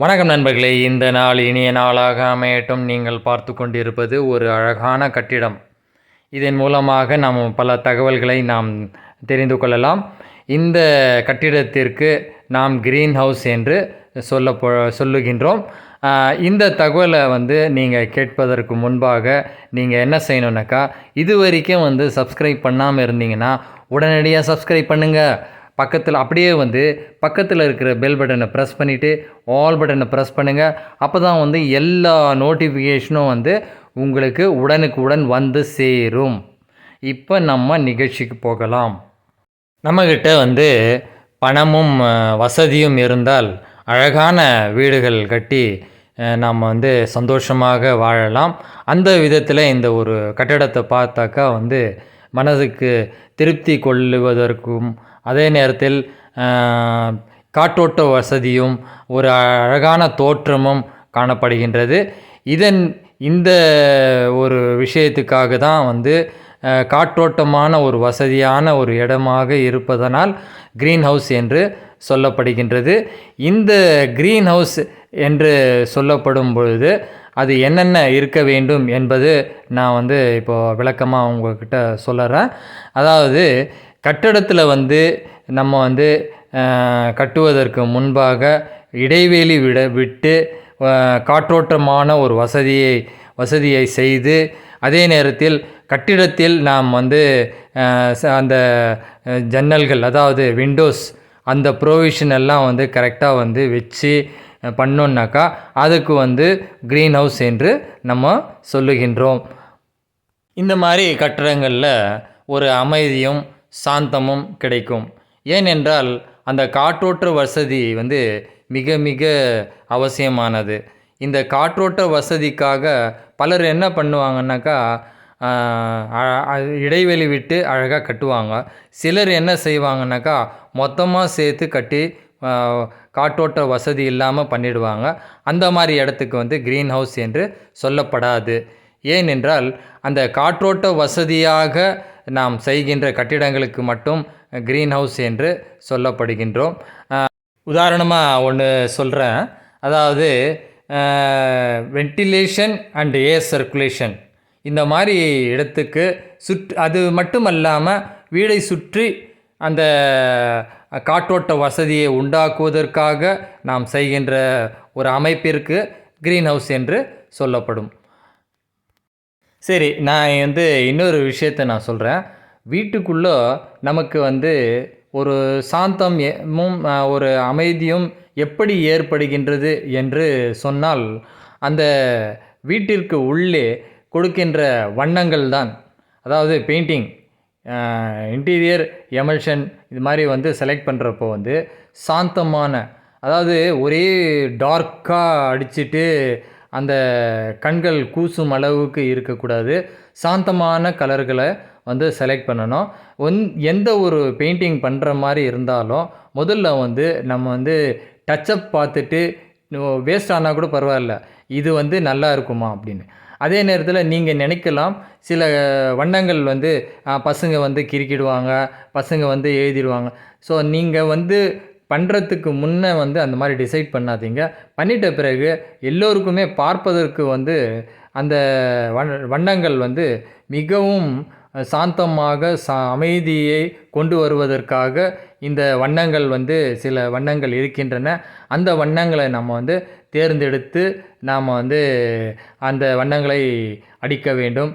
வணக்கம் நண்பர்களே இந்த நாள் இனிய நாளாக அமையட்டும். நீங்கள் பார்த்து கொண்டிருப்பது ஒரு அழகான கட்டிடம். இதன் மூலமாக நாம் பல தகவல்களை நாம் தெரிந்து கொள்ளலாம். இந்த கட்டிடத்திற்கு நாம் கிரீன் ஹவுஸ் என்று சொல்ல போ சொல்லுகின்றோம். இந்த தகவலை வந்து நீங்கள் கேட்பதற்கு முன்பாக நீங்கள் என்ன செய்யணுன்னாக்கா இது வரைக்கும் வந்து சப்ஸ்கிரைப் பண்ணாமல் இருந்தீங்கன்னா உடனடியாக சப்ஸ்கிரைப் பண்ணுங்கள் பக்கத்தில் அப்படியே வந்து பக்கத்தில் இருக்கிற பெல் பட்டனை ப்ரெஸ் பண்ணிவிட்டு ஆல் பட்டனை ப்ரெஸ் பண்ணுங்கள் அப்போ தான் வந்து எல்லா நோட்டிஃபிகேஷனும் வந்து உங்களுக்கு உடனுக்குடன் வந்து சேரும். இப்போ நம்ம நிகழ்ச்சிக்கு போகலாம். நம்மக்கிட்ட வந்து பணமும் வசதியும் இருந்தால் அழகான வீடுகள் கட்டி நாம் வந்து சந்தோஷமாக வாழலாம். அந்த விதத்தில் இந்த ஒரு கட்டடத்தை பார்த்தாக்கா வந்து மனதுக்கு திருப்தி கொள்ளுவதற்கும் அதே நேரத்தில் காற்றோட்ட வசதியும் ஒரு அழகான தோற்றமும் காணப்படுகின்றது. இதன் இந்த ஒரு விஷயத்துக்காக தான் வந்து காற்றோட்டமான ஒரு வசதியான ஒரு இடமாக இருப்பதனால் க்ரீன் ஹவுஸ் என்று சொல்லப்படுகின்றது. இந்த க்ரீன் ஹவுஸ் என்று சொல்லப்படும் பொழுது அது என்னென்ன இருக்க வேண்டும் என்பது நான் வந்து இப்போது விளக்கமாக உங்கள்கிட்ட சொல்லுறேன். அதாவது கட்டடத்தில் வந்து நம்ம வந்து கட்டுவதற்கு முன்பாக இடைவெளி விட விட்டு காற்றோட்டமான ஒரு வசதியை வசதியை செய்து அதே நேரத்தில் கட்டிடத்தில் நாம் வந்து ச- அந்த ஜன்னல்கள் அதாவது விண்டோஸ் அந்த ப்ரொவிஷன் எல்லாம் வந்து கரெக்டாக வந்து வச்சு பண்ணோன்னாக்கா அதுக்கு வந்து க்ரீன் ஹவுஸ் என்று நம்ம சொல்லுகின்றோம். இந்த மாதிரி கட்டடங்களில் ஒரு அமைதியும் சாந்தமும் கிடைக்கும். ஏனென்றால் அந்த காற்றோட்ட வசதி வந்து மிக மிக அவசியமானது. இந்த காற்றோட்ட வசதிக்காக பலர் என்ன பண்ணுவாங்கன்னாக்கா இடைவெளி விட்டு அழகாக கட்டுவாங்க. சிலர் என்ன செய்வாங்கன்னாக்கா மொத்தமாக சேர்த்து கட்டி காற்றோட்ட வசதி இல்லாமல் பண்ணிடுவாங்க. அந்த மாதிரி இடத்துக்கு வந்து க்ரீன் ஹவுஸ் என்று சொல்லப்படாது. ஏனென்றால் அந்த காற்றோட்ட வசதியாக நாம் செய்கின்ற கட்டிடங்களுக்கு மட்டும் க்ரீன் ஹவுஸ் என்று சொல்லப்படுகின்றோம். உதாரணமாக ஒன்று சொல்கிறேன் அதாவது வென்டிலேஷன் அண்ட் ஏர் சர்க்குலேஷன் இந்த மாதிரி இடத்துக்கு சுற்று அது மட்டும் அல்லாமல் வீடை சுற்றி அந்த காற்றோட்ட வசதியை உண்டாக்குவதற்காக நாம் செய்கின்ற ஒரு அமைப்பிற்கு க்ரீன் ஹவுஸ் என்று சொல்லப்படும். சரி நான் வந்து இன்னொரு விஷயத்த நான் சொல்கிறேன் வீட்டுக்குள்ளே நமக்கு வந்து ஒரு சாந்தம் ஒரு அமைதியும் எப்படி ஏற்படுகின்றது என்று சொன்னால் அந்த வீட்டிற்கு உள்ளே கொடுக்கின்ற வண்ணங்கள் தான். அதாவது பெயிண்டிங் இன்டீரியர் எமல்ஷன் இது மாதிரி வந்து செலக்ட் பண்ணுறப்போ வந்து சாந்தமான அதாவது ஒரே டார்க்காக அடிச்சுட்டு அந்த கண்கள் கூசும் அளவுக்கு இருக்கக்கூடாது. சாந்தமான கலர்களை வந்து செலக்ட் பண்ணணும். ஒன் எந்த ஒரு பெயிண்டிங் பண்ணுற மாதிரி இருந்தாலும் முதல்ல வந்து நம்ம வந்து டச்சப் பார்த்துட்டு வேஸ்ட் ஆனால் கூட பரவாயில்ல. இது வந்து நல்லா இருக்குமா அப்படின்னு. அதே நேரத்தில் நீங்கள் நினைக்கலாம் சில வண்ணங்கள் வந்து பசங்க வந்து கிறுக்கிடுவாங்க பசங்க வந்து எழுதிடுவாங்க. ஸோ நீங்கள் வந்து பண்ணுறதுக்கு முன்னே வந்து அந்த மாதிரி டிசைட் பண்ணாதீங்க. பண்ணிட்ட பிறகு எல்லோருக்குமே பார்ப்பதற்கு வந்து அந்த வண்ண வண்ணங்கள் வந்து மிகவும் சாந்தமாக சா அமைதியை கொண்டு வருவதற்காக இந்த வண்ணங்கள் வந்து சில வண்ணங்கள் இருக்கின்றன. அந்த வண்ணங்களை நம்ம வந்து தேர்ந்தெடுத்து நாம் வந்து அந்த வண்ணங்களை அடிக்க வேண்டும்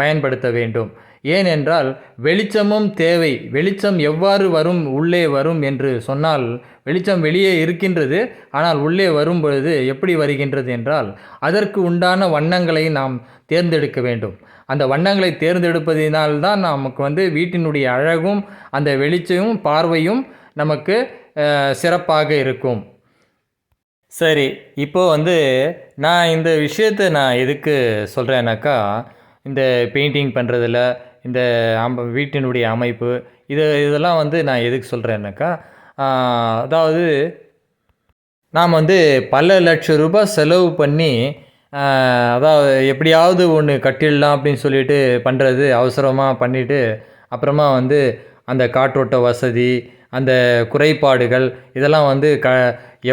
பயன்படுத்த வேண்டும். ஏனென்றால் வெளிச்சமும் தேவை வெளிச்சம் எவ்வாறு வரும் உள்ளே வரும் என்று சொன்னால் வெளிச்சம் வெளியே இருக்கின்றது ஆனால் உள்ளே வரும் பொழுது எப்படி வருகின்றது என்றால் அதற்கு உண்டான வண்ணங்களை நாம் தேர்ந்தெடுக்க வேண்டும். அந்த வண்ணங்களை தேர்ந்தெடுப்பதினால்தான் நமக்கு வந்து வீட்டினுடைய அழகும் அந்த வெளிச்சமும் பார்வையும் நமக்கு சிறப்பாக இருக்கும். சரி இப்போ வந்து நான் இந்த விஷயத்தை நான் எதுக்கு சொல்கிறேன்னாக்கா இந்த பெயிண்டிங் பண்ணுறதில் இந்த அம் வீட்டினுடைய அமைப்பு இது இதெல்லாம் வந்து நான் எதுக்கு சொல்கிறேன்னாக்கா அதாவது நாம் வந்து பல லட்சம் ரூபாய் செலவு பண்ணி அதாவது எப்படியாவது ஒன்று கட்டிடலாம் அப்படின்னு சொல்லிட்டு பண்ணுறது அவசரமாக பண்ணிவிட்டு அப்புறமா வந்து அந்த காற்றோட்ட வசதி அந்த குறைபாடுகள் இதெல்லாம் வந்து க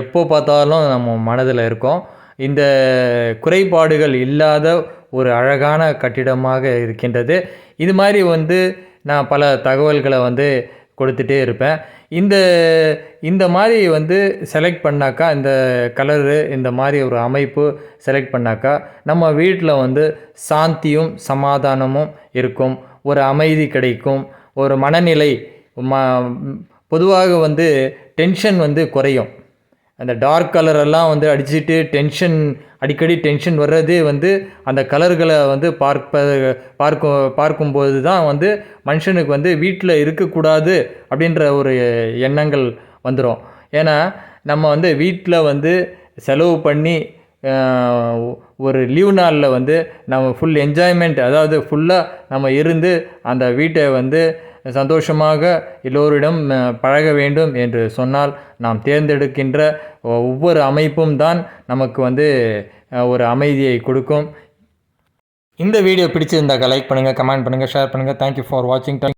எப்போ பார்த்தாலும் நம்ம மனதில் இருக்கும். இந்த குறைபாடுகள் இல்லாத ஒரு அழகான கட்டிடமாக இருக்கின்றது. இது மாதிரி வந்து நான் பல தகவல்களை வந்து கொடுத்துட்டே இருப்பேன். இந்த இந்த மாதிரி வந்து செலக்ட் பண்ணாக்கா இந்த கலரு இந்த மாதிரி ஒரு அமைப்பு செலக்ட் பண்ணாக்கா நம்ம வீட்டில் வந்து சாந்தியும் சமாதானமும் இருக்கும். ஒரு அமைதி கிடைக்கும். ஒரு மனநிலை ம பொதுவாக வந்து டென்ஷன் வந்து குறையும். அந்த டார்க் கலரெல்லாம் வந்து அடிச்சுட்டு டென்ஷன் அடிக்கடி டென்ஷன் வர்றதே வந்து அந்த கலர்களை வந்து பார்ப்ப பார்க்கும் பார்க்கும்போது தான் வந்து மனுஷனுக்கு வந்து வீட்டில் இருக்கக்கூடாது அப்படின்ற ஒரு எண்ணங்கள் வந்துடும் ஏன்னா நம்ம வந்து வீட்டில் வந்து செலவு பண்ணி ஒரு லீவ் நாளில் வந்து நம்ம ஃபுல் என்ஜாய்மெண்ட் அதாவது ஃபுல்லாக நம்ம இருந்து அந்த வீட்டை வந்து சந்தோஷமாக எல்லோரிடம் பழக வேண்டும் என்று சொன்னால் நாம் தேர்ந்தெடுக்கின்ற ஒவ்வொரு அமைப்பும் தான் நமக்கு வந்து ஒரு அமைதியை கொடுக்கும். இந்த வீடியோ பிடிச்சிருந்தாக்கா லைக் பண்ணுங்கள் கமெண்ட் பண்ணுங்கள் ஷேர் பண்ணுங்கள் தேங்க்யூ ஃபார் வாட்சிங்